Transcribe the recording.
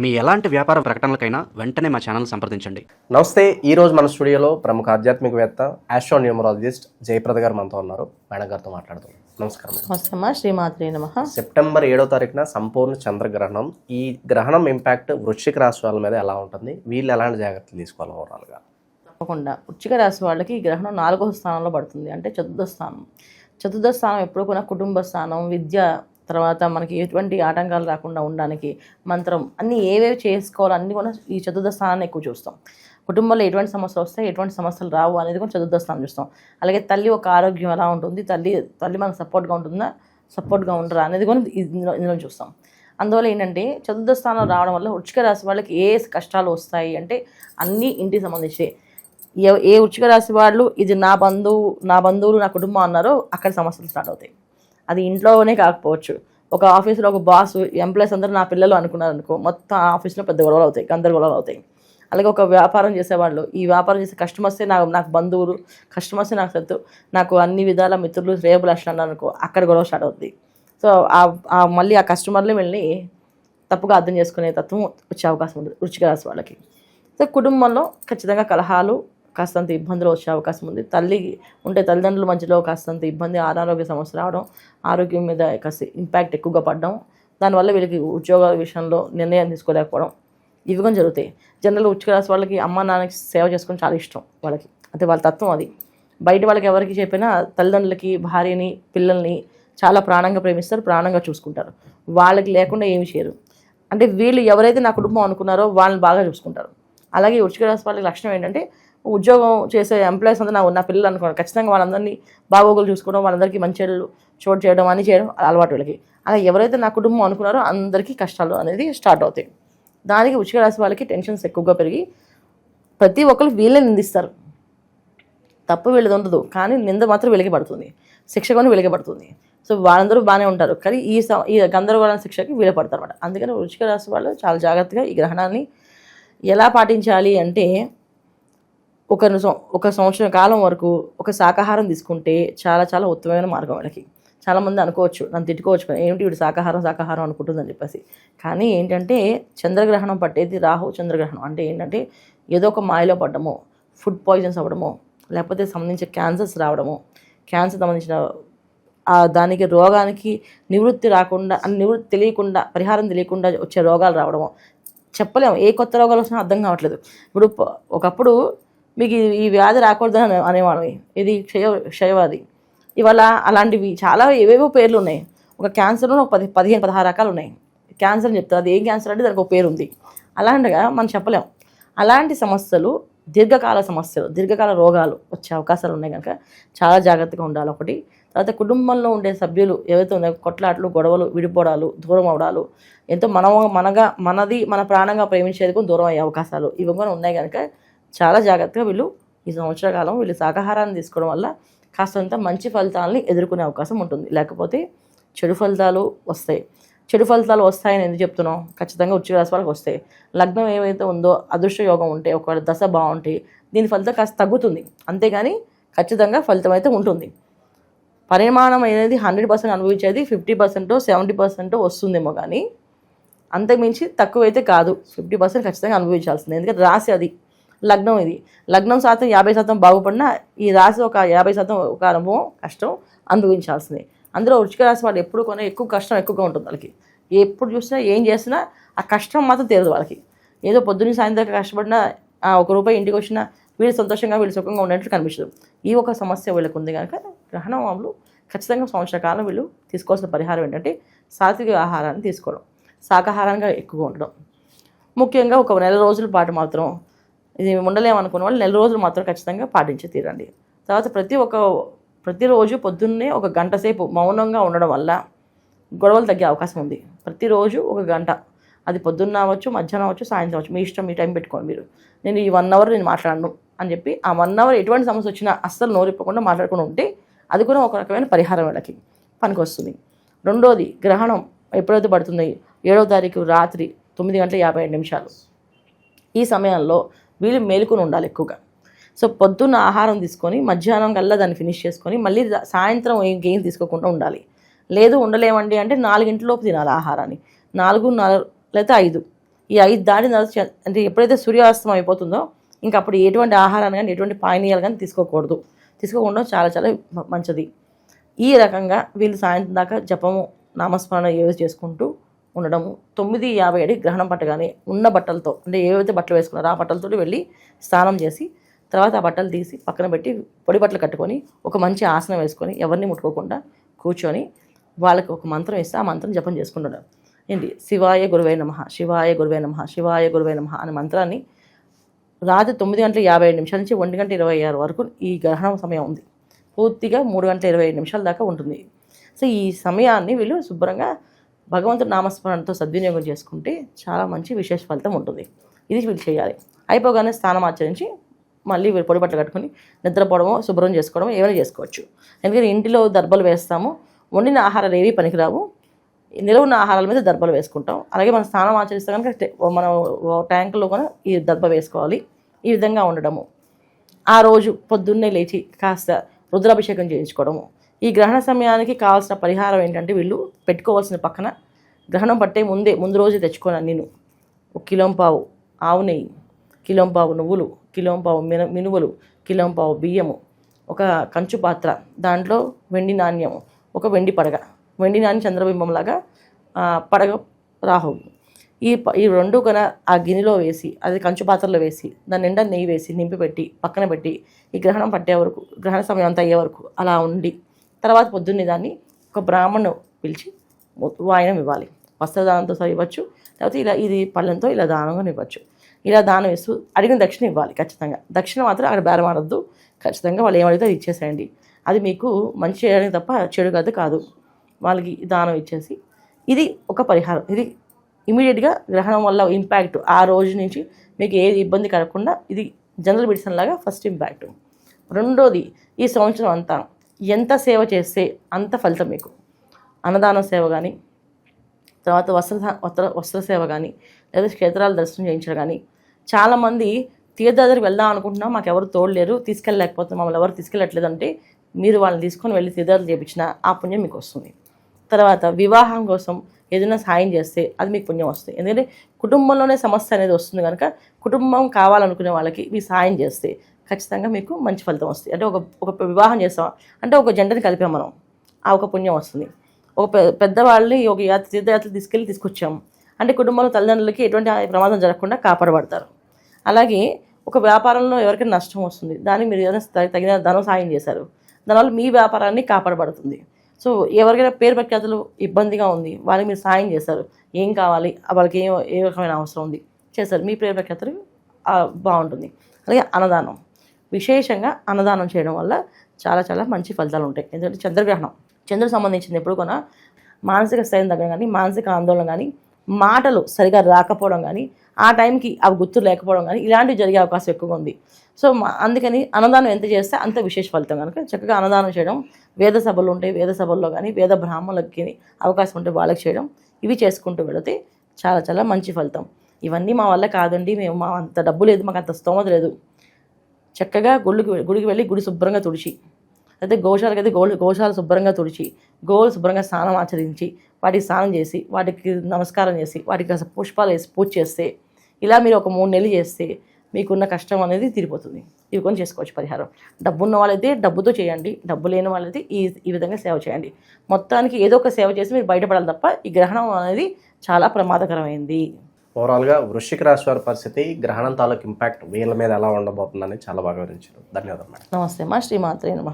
మీ ఎలాంటి వ్యాపార ప్రకటనలకైనా వెంటనే మా ఛానల్ సంప్రదించండి. నమస్తే ఈ రోజు మన స్టూడియోలో ప్రముఖ ఆధ్యాత్మికవేత్త ఆస్ట్రో న్యూమరాలజిస్ట్ జయప్రద గారు మనతో ఉన్నారు. మేడం గారితో మాట్లాడుతాం నమస్కారం మేడం. నమస్తమ్మా శ్రీమాత్రే నమ. సెప్టెంబర్ ఏడో తారీఖున సంపూర్ణ చంద్రగ్రహణం. ఈ గ్రహణం ఇంపాక్ట్ వృశ్చిక రాశి వాళ్ళ మీద ఎలా ఉంటుంది? వీళ్ళు ఎలాంటి జాగ్రత్తలు తీసుకోవాలి ఓవరాల్గా? తప్పకుండా. వృచ్చిక రాశి వాళ్ళకి ఈ గ్రహణం నాలుగవ స్థానంలో పడుతుంది. అంటే చతుర్థ స్థానం. చతుర్థ స్థానం ఎప్పుడు కూడా కుటుంబ స్థానం విద్య తర్వాత మనకి ఎటువంటి ఆటంకాలు రాకుండా ఉండడానికి మంత్రం అన్నీ ఏవేవి చేసుకోవాలో అన్నీ కూడా ఈ చతుర్థ స్థానాన్ని ఎక్కువ చూస్తాం. కుటుంబంలో ఎటువంటి సమస్యలు వస్తాయి ఎటువంటి సమస్యలు రావు అనేది కూడా చతుర్థ స్థానం చూస్తాం. అలాగే తల్లి ఒక ఆరోగ్యం ఎలా ఉంటుంది? తల్లి తల్లి మనకు సపోర్ట్గా ఉంటుందా? సపోర్ట్గా ఉండరా అనేది కూడా ఇందులో ఇందులో చూస్తాం. అందువల్ల ఏంటంటే చతుర్థ స్థానం రావడం వల్ల వృచ్చిక రాశి వాళ్ళకి ఏ కష్టాలు వస్తాయి అంటే అన్నీ ఇంటికి సంబంధించి ఏ ఏ వృచ్చిక రాశి వాళ్ళు ఇది నా బంధువు నా బంధువులు నా కుటుంబం అన్నారో అక్కడ సమస్యలు స్టార్ట్ అవుతాయి. అది ఇంట్లోనే కాకపోవచ్చు. ఒక ఆఫీస్లో ఒక బాస్ ఎంప్లాయీస్ అందరూ నా పిల్లలు అనుకున్నారు అనుకో మొత్తం ఆఫీస్లో పెద్ద గొడవలు అవుతాయి గందరగోళాలు అవుతాయి. అలాగే ఒక వ్యాపారం చేసేవాళ్ళు ఈ వ్యాపారం చేసే కస్టమర్సే నాకు నాకు బంధువులు కస్టమర్సే నాకు సత్తు నాకు అన్ని విధాల మిత్రులు శ్రేయబులు అన్నారు అనుకో అక్కడ గొడవ స్టార్ట్ అవుతుంది సో ఆ- మళ్ళీ ఆ కస్టమర్లు వెళ్ళి తప్పుగా అర్థం చేసుకునే తత్వం వచ్చే అవకాశం ఉంది వృచ్చిక రాశి వాళ్ళకి. సో కుటుంబంలో ఖచ్చితంగా కలహాలు కాస్తంత ఇబ్బందులు వచ్చే అవకాశం ఉంది. తల్లి ఉంటే తల్లిదండ్రుల మధ్యలో కాస్తంత ఇబ్బంది అనారోగ్య సమస్య రావడం ఆరోగ్యం మీద కాస్త ఇంపాక్ట్ ఎక్కువగా పడడం దానివల్ల వీళ్ళకి ఉద్యోగాల విషయంలో నిర్ణయం తీసుకోలేకపోవడం ఇవి కూడా జరుగుతాయి. జనరల్ ఉచ్చుక రాసి వాళ్ళకి అమ్మ నాన్నకి సేవ చేసుకోవడం చాలా ఇష్టం వాళ్ళకి. అంటే వాళ్ళ తత్వం అది. బయట వాళ్ళకి ఎవరికి చెప్పినా తల్లిదండ్రులకి భార్యని పిల్లల్ని చాలా ప్రాణంగా ప్రేమిస్తారు ప్రాణంగా చూసుకుంటారు. వాళ్ళకి లేకుండా ఏమి చేయరు. అంటే వీళ్ళు ఎవరైతే నా కుటుంబం అనుకున్నారో వాళ్ళని బాగా చూసుకుంటారు. అలాగే ఉచ్చుక రాసి వాళ్ళకి లక్షణం ఏంటంటే ఉద్యోగం చేసే ఎంప్లాయీస్ అంతా నా నా పిల్లలు అనుకోండి ఖచ్చితంగా వాళ్ళందరినీ బాగోగులు చూసుకోవడం వాళ్ళందరికీ మంచి చోటు చేయడం అని చేయడం అలవాటు వీళ్ళకి. అలా ఎవరైతే నా కుటుంబం అనుకున్నారో అందరికీ కష్టాలు అనేది స్టార్ట్ అవుతాయి. దానికి ఉచిక రాశి వాళ్ళకి టెన్షన్స్ ఎక్కువగా పెరిగి ప్రతి ఒక్కరు వీళ్ళే నిందిస్తారు. తప్పు వీళ్ళది ఉండదు కానీ నింద మాత్రం వెలిగి పడుతుంది. శిక్ష కూడా వెలిగి పడుతుంది. సో వాళ్ళందరూ బాగానే ఉంటారు కానీ ఈ స- ఈ గందరగోళ శిక్షకి వీళ్ళే పడతారు అనమాట అందుకని వృచ్చిక రాశి వాళ్ళు చాలా జాగ్రత్తగా ఈ గ్రహణాన్ని ఎలా పాటించాలి అంటే ఒక ఒక సంవత్సరం కాలం వరకు ఒక శాకాహారం తీసుకుంటే చాలా చాలా ఉత్తమమైన మార్గం వాళ్ళకి. చాలామంది అనుకోవచ్చు నన్ను తిట్టుకోవచ్చు కానీ ఏమిటి వీడు శాకాహారం శాకాహారం అనుకుంటుందని చెప్పేసి. కానీ ఏంటంటే చంద్రగ్రహణం పట్టేది రాహు చంద్రగ్రహణం. అంటే ఏంటంటే ఏదో ఒక మాయలో పడ్డము ఫుడ్ పాయిజన్స్ అవ్వడము లేకపోతే సంబంధించిన క్యాన్సర్స్ రావడము క్యాన్సర్ సంబంధించిన దానికి రోగానికి నివృత్తి రాకుండా నివృత్తి తెలియకుండా పరిహారం తెలియకుండా వచ్చే రోగాలు రావడము. చెప్పలేము ఏ కొత్త రోగాలు వచ్చినా అర్థం కావట్లేదు. ఇప్పుడు ఒకప్పుడు మీకు ఈ- వ్యాధి రాకూడదని అనేవాడు ఇది క్షయ క్షయవాది ఇవాళ అలాంటివి చాలా ఏవేవో పేర్లు ఉన్నాయి. ఒక క్యాన్సర్లో ఒక పది పదిహేను పదహారు రకాలు ఉన్నాయి. క్యాన్సర్ అని చెప్తారు. అది ఏం క్యాన్సర్ అంటే దానికి ఒక పేరు ఉంది అలాంటిగా మనం చెప్పలేం. అలాంటి సమస్యలు దీర్ఘకాల సమస్యలు దీర్ఘకాల రోగాలు వచ్చే అవకాశాలు ఉన్నాయి కనుక చాలా జాగ్రత్తగా ఉండాలి ఒకటి. తర్వాత కుటుంబంలో ఉండే సభ్యులు ఏవైతే ఉన్నాయో కొట్లాట్లు గొడవలు విడిపోవడాలు దూరం అవడాలు ఎంతో మనం మనగా మనది మన ప్రాణంగా ప్రేమించేది కూడా దూరం అయ్యే అవకాశాలు ఇవి కూడా ఉన్నాయి కనుక చాలా జాగ్రత్తగా వీళ్ళు ఈ సంవత్సర కాలం వీళ్ళు శాకాహారాన్ని తీసుకోవడం వల్ల కాస్తంత మంచి ఫలితాలని ఎదుర్కొనే అవకాశం ఉంటుంది. లేకపోతే చెడు ఫలితాలు వస్తాయి. చెడు ఫలితాలు వస్తాయని ఎందుకు చెప్తున్నాం ఖచ్చితంగా ఉచ్చిక రాశి వాళ్ళకి వస్తాయి. లగ్నం ఏమైతే ఉందో అదృష్ట యోగం ఉంటే ఒక దశ బాగుంటే దీని ఫలితం కాస్త తగ్గుతుంది. అంతేగాని ఖచ్చితంగా ఫలితం అయితే ఉంటుంది. పరిమాణం అనేది హండ్రెడ్ పర్సెంట్ అనుభవించేది ఫిఫ్టీ పర్సెంట్ సెవెంటీ పర్సెంట్ వస్తుందేమో కానీ అంతకుమించి తక్కువైతే కాదు. ఫిఫ్టీ పర్సెంట్ ఖచ్చితంగా అనుభవించాల్సింది. ఎందుకంటే రాసి అది. లగ్నం ఇది. లగ్నం శాతం యాభై శాతం బాగుపడినా ఈ రాశి ఒక యాభై శాతం ఒక అనుభవం కష్టం అనుభవించాల్సిందే. అందులో వృచ్చిక రాశి వాళ్ళు ఎప్పుడు కొనే ఎక్కువ కష్టం ఎక్కువగా ఉంటుంది వాళ్ళకి. ఎప్పుడు చూసినా ఏం చేసినా ఆ కష్టం మాత్రం తీరదు వాళ్ళకి. ఏదో పొద్దున్న సాయంత్రం కష్టపడినా ఒక రూపాయి ఇంటికి వచ్చినా వీళ్ళు సంతోషంగా వీళ్ళు సుఖంగా ఉన్నట్లు కనిపించదు ఈ ఒక సమస్య వీళ్ళకు ఉంది కనుక గ్రహణం వాళ్ళు ఖచ్చితంగా సంవత్సర కాలం వీళ్ళు తీసుకోవాల్సిన పరిహారం ఏంటంటే సాత్విక ఆహారాన్ని తీసుకోవడం. శాకాహారంగా ఎక్కువగా ఉండడం. ముఖ్యంగా ఒక నెల రోజుల పాటు మాత్రం ఇది ఉండలేమనుకున్న వాళ్ళు నెల రోజులు మాత్రం ఖచ్చితంగా పాటించి తీరండి. తర్వాత ప్రతి ఒక్క ప్రతిరోజు పొద్దున్నే ఒక గంట సేపు మౌనంగా ఉండడం వల్ల గొడవలు తగ్గే అవకాశం ఉంది. ప్రతిరోజు ఒక గంట. అది పొద్దున్న అవ్వచ్చు మధ్యాహ్నం అవ్వచ్చు సాయంత్రం అవ్వచ్చు. మీ ఇష్టం మీ టైం పెట్టుకోండి మీరు. నేను ఈ వన్ అవర్ నేను మాట్లాడను అని చెప్పి ఆ వన్ అవర్ ఎటువంటి సమస్య వచ్చినా అస్సలు నోరిప్పకుండా మాట్లాడుకుని ఉంటే అది కూడా ఒక రకమైన పరిహారం వీళ్ళకి. పనికొస్తుంది రెండోది గ్రహణం ఎప్పుడైతే పడుతుంది ఏడవ తారీఖు రాత్రి తొమ్మిది గంటల యాభై ఐదు నిమిషాలు. ఈ సమయంలో వీళ్ళు మేలుకొని ఉండాలి ఎక్కువగా. సో పొద్దున్న ఆహారం తీసుకొని మధ్యాహ్నం కల్లా దాన్ని ఫినిష్ చేసుకొని మళ్ళీ సాయంత్రం ఏం గేమ్ తీసుకోకుండా ఉండాలి. లేదు ఉండలేమండి అంటే నాలుగింటిలోపు తినాలి ఆహారాన్ని. నాలుగు నాలుగు లేకపోతే ఐదు. ఈ ఐదు దాటిన అంటే ఎప్పుడైతే సూర్యాస్తం అయిపోతుందో ఇంకా అప్పుడు ఎటువంటి ఆహారాన్ని కానీ ఎటువంటి పానీయాలు కానీ తీసుకోకూడదు. తీసుకోకుండా చాలా చాలా మంచిది. ఈ రకంగా వీళ్ళు సాయంత్రం దాకా జపము నామస్మరణ యూజ్ చేసుకుంటూ ఉండడము తొమ్మిది యాభై ఏడు గ్రహణం పట్టగానే ఉన్న బట్టలతో అంటే ఏవైతే బట్టలు వేసుకున్నారో ఆ బట్టలతో వెళ్ళి స్నానం చేసి తర్వాత ఆ బట్టలు తీసి పక్కన పెట్టి పొడి బట్టలు కట్టుకొని ఒక మంచి ఆసనం వేసుకొని ఎవరిని ముట్టుకోకుండా కూర్చొని వాళ్ళకి ఒక మంత్రం ఇస్తే ఆ మంత్రం జపం చేసుకుంటాడు. ఏంటి? శివాయ గురువే నమ శివాయ గురువే నమ శివాయ గురువే నమ అనే మంత్రాన్ని రాత్రి తొమ్మిది గంటల యాభై ఐదు నిమిషాల నుంచి ఒంటి గంట ఇరవై ఆరు వరకు ఈ గ్రహణం సమయం ఉంది. పూర్తిగా మూడు గంటల ఇరవై ఐదు నిమిషాల దాకా ఉంటుంది. సో ఈ సమయాన్ని వీళ్ళు శుభ్రంగా భగవంతుడి నామస్మరణతో సద్వినియోగం చేసుకుంటే చాలా మంచి విశేష ఫలితం ఉంటుంది. ఇది వీళ్ళు చేయాలి. అయిపోగానే స్నానం ఆచరించి మళ్ళీ వీళ్ళు పొడి బట్టలు కట్టుకుని నిద్రపోవడమో శుభ్రం చేసుకోవడమో ఏమైనా చేసుకోవచ్చు. ఎందుకంటే ఇంటిలో దర్బలు వేస్తాము వండిన ఆహారాలు ఏవి పనికిరావు నిలవ ఉన్న ఆహారాల మీద దర్బలు వేసుకుంటాం. అలాగే మనం స్నానం ఆచరిస్తే కనుక మనం ట్యాంకులో కూడా ఈ దర్బ వేసుకోవాలి. ఈ విధంగా ఉండడము. ఆ రోజు పొద్దున్నే లేచి కాస్త రుద్రాభిషేకం చేయించుకోవడము. ఈ గ్రహణ సమయానికి కావాల్సిన పరిహారం ఏంటంటే వీళ్ళు పెట్టుకోవాల్సిన పక్కన గ్రహణం పట్టే ముందే ముందు రోజు తెచ్చుకోను నేను ఒక కిలోం పావు ఆవు నెయ్యి కిలోం పావు నువ్వులు కిలోం పావు మిన మినువులు కిలోం పావు బియ్యము ఒక కంచు పాత్ర దాంట్లో వెండి నాణ్యము ఒక వెండి పడగ. వెండి నాణ్యం చంద్రబింబంలాగా పడగ రాహు ఈ ప- ఈ రెండు కన ఆ గిన్నెలో వేసి అది కంచు పాత్రలో వేసి దాని నిండా నెయ్యి వేసి నింపి పెట్టి పక్కన పెట్టి ఈ గ్రహణం పట్టే వరకు గ్రహణ సమయం అంతా అయ్యే వరకు అలా ఉండి తర్వాత పొద్దున్నే దాన్ని ఒక బ్రాహ్మణు పిలిచి వాయనం ఇవ్వాలి. వస్త్రదానంతో సరే ఇవ్వచ్చు. లేకపోతే ఇలా ఇది పళ్ళంతో ఇలా దానంగా ఇవ్వచ్చు. ఇలా దానం ఇస్తూ అడిగిన దక్షిణ ఇవ్వాలి ఖచ్చితంగా. దక్షిణ మాత్రం అక్కడ బేరం ఆడద్దు. ఖచ్చితంగా వాళ్ళు ఏమడిగితే అది ఇచ్చేసేయండి. అది మీకు మంచి చేయడానికి తప్ప చెడు కాదు కాదు. వాళ్ళకి దానం ఇచ్చేసి ఇది ఒక పరిహారం. ఇది ఇమీడియట్గా గ్రహణం వల్ల ఇంపాక్ట్ ఆ రోజు నుంచి మీకు ఏది ఇబ్బంది కలగకుండా ఇది జనరల్ మెడిసిన్ లాగా ఫస్ట్ ఇంపాక్ట్ రెండోది ఈ సంవత్సరం అంతా ఎంత సేవ చేస్తే అంత ఫలితం మీకు. అన్నదాన సేవ కానీ తర్వాత వస్త్ర వస్త్ర వస్త్ర సేవ కానీ లేదా క్షేత్రాలు దర్శనం చేయించడం కానీ చాలామంది తీర్థయాత్రకు వెళ్దాం అనుకుంటున్నాం మాకు ఎవరు తోడలేరు తీసుకెళ్ళలేకపోతే మమ్మల్ని ఎవరు తీసుకెళ్ళట్లేదు అంటే మీరు వాళ్ళని తీసుకొని వెళ్ళి తీర్థయాత్ర చేయించిన ఆ పుణ్యం మీకు వస్తుంది. తర్వాత వివాహం కోసం ఏదైనా సాయం చేస్తే అది మీకు పుణ్యం వస్తుంది. ఎందుకంటే కుటుంబంలోనే సమస్య అనేది వస్తుంది కనుక కుటుంబం కావాలనుకునే వాళ్ళకి మీ సాయం చేస్తే ఖచ్చితంగా మీకు మంచి ఫలితం వస్తుంది. అంటే ఒక ఒక వివాహం చేస్తాం. అంటే ఒక జంటని కలిపాం మనం. ఆ ఒక పుణ్యం వస్తుంది. ఒక పెద్దవాళ్ళని ఒక యాత్ర తీర్థయాత్ర తీసుకెళ్ళి తీసుకొచ్చాము అంటే కుటుంబంలో తల్లిదండ్రులకి ఎటువంటి ప్రమాదం జరగకుండా కాపాడబడతారు. అలాగే ఒక వ్యాపారంలో ఎవరికైనా నష్టం వస్తుంది. దానికి మీరు ఏదైనా త- తగిన ధనం సాయం చేశారు. దానివల్ల మీ వ్యాపారాన్ని కాపాడబడుతుంది. సో ఎవరికైనా పేరు ప్రఖ్యాతులు ఇబ్బందిగా ఉంది. వాళ్ళకి మీరు సాయం చేశారు. ఏం కావాలి? వాళ్ళకి ఏ ఏ రకమైన అవసరం ఉంది? చేశారు. మీ పేరు ప్రఖ్యాతులు బాగుంటుంది. అలాగే అన్నదానం. విశేషంగా అన్నదానం చేయడం వల్ల చాలా చాలా మంచి ఫలితాలు ఉంటాయి. ఎందుకంటే చంద్రగ్రహణం చంద్రుడు సంబంధించింది ఎప్పుడు కూడా మానసిక స్థైర్యం తగ్గడం కానీ మానసిక ఆందోళన కానీ మాటలు సరిగా రాకపోవడం కానీ ఆ టైంకి అవి గుర్తు లేకపోవడం కానీ ఇలాంటివి జరిగే అవకాశం ఎక్కువగా ఉంది. సో మా- అందుకని అన్నదానం ఎంత చేస్తే అంత విశేష ఫలితం. కనుక చక్కగా అన్నదానం చేయడం వేద సభలు ఉంటాయి వేద సభల్లో కానీ వేద బ్రాహ్మణులకి అవకాశం ఉంటే వాళ్ళకి చేయడం ఇవి చేసుకుంటూ వెళితే చాలా చాలా మంచి ఫలితం. ఇవన్నీ మా వల్ల కాదండి. మేము మా అంత డబ్బు లేదు మాకు అంత స్తోమత లేదు. చక్కగా గుడికి గుడికి వెళ్ళి గుడి శుభ్రంగా తుడిచి అయితే గోశాలకు అయితే గోళ్ళు గోశాల శుభ్రంగా తుడిచి గోవులు శుభ్రంగా స్నానం ఆచరించి వాటికి స్నానం చేసి వాటికి నమస్కారం చేసి వాటికి పుష్పాలు వేసి పూజ చేస్తే ఇలా మీరు ఒక మూడు నెలలు చేస్తే మీకున్న కష్టం అనేది తీరిపోతుంది. ఇవి కొన్ని చేసుకోవచ్చు పరిహారం. డబ్బు ఉన్న వాళ్ళైతే డబ్బుతో చేయండి డబ్బు లేని వాళ్ళైతే ఈ ఈ విధంగా సేవ చేయండి. మొత్తానికి ఏదో ఒక సేవ చేసి మీరు బయటపడాలి తప్ప ఈ గ్రహణం అనేది చాలా ప్రమాదకరమైంది. ఓవరాల్గా వృశ్చిక రాశి వారి పరిస్థితి గ్రహణం తాలూకు ఇంపాక్ట్ వీళ్ళ మీద ఎలా ఉండబోతుందని చాలా బాగా వివరించారు. ధన్యవాదాలు మేడం. నమస్తే మా శ్రీమాత్రే నమ.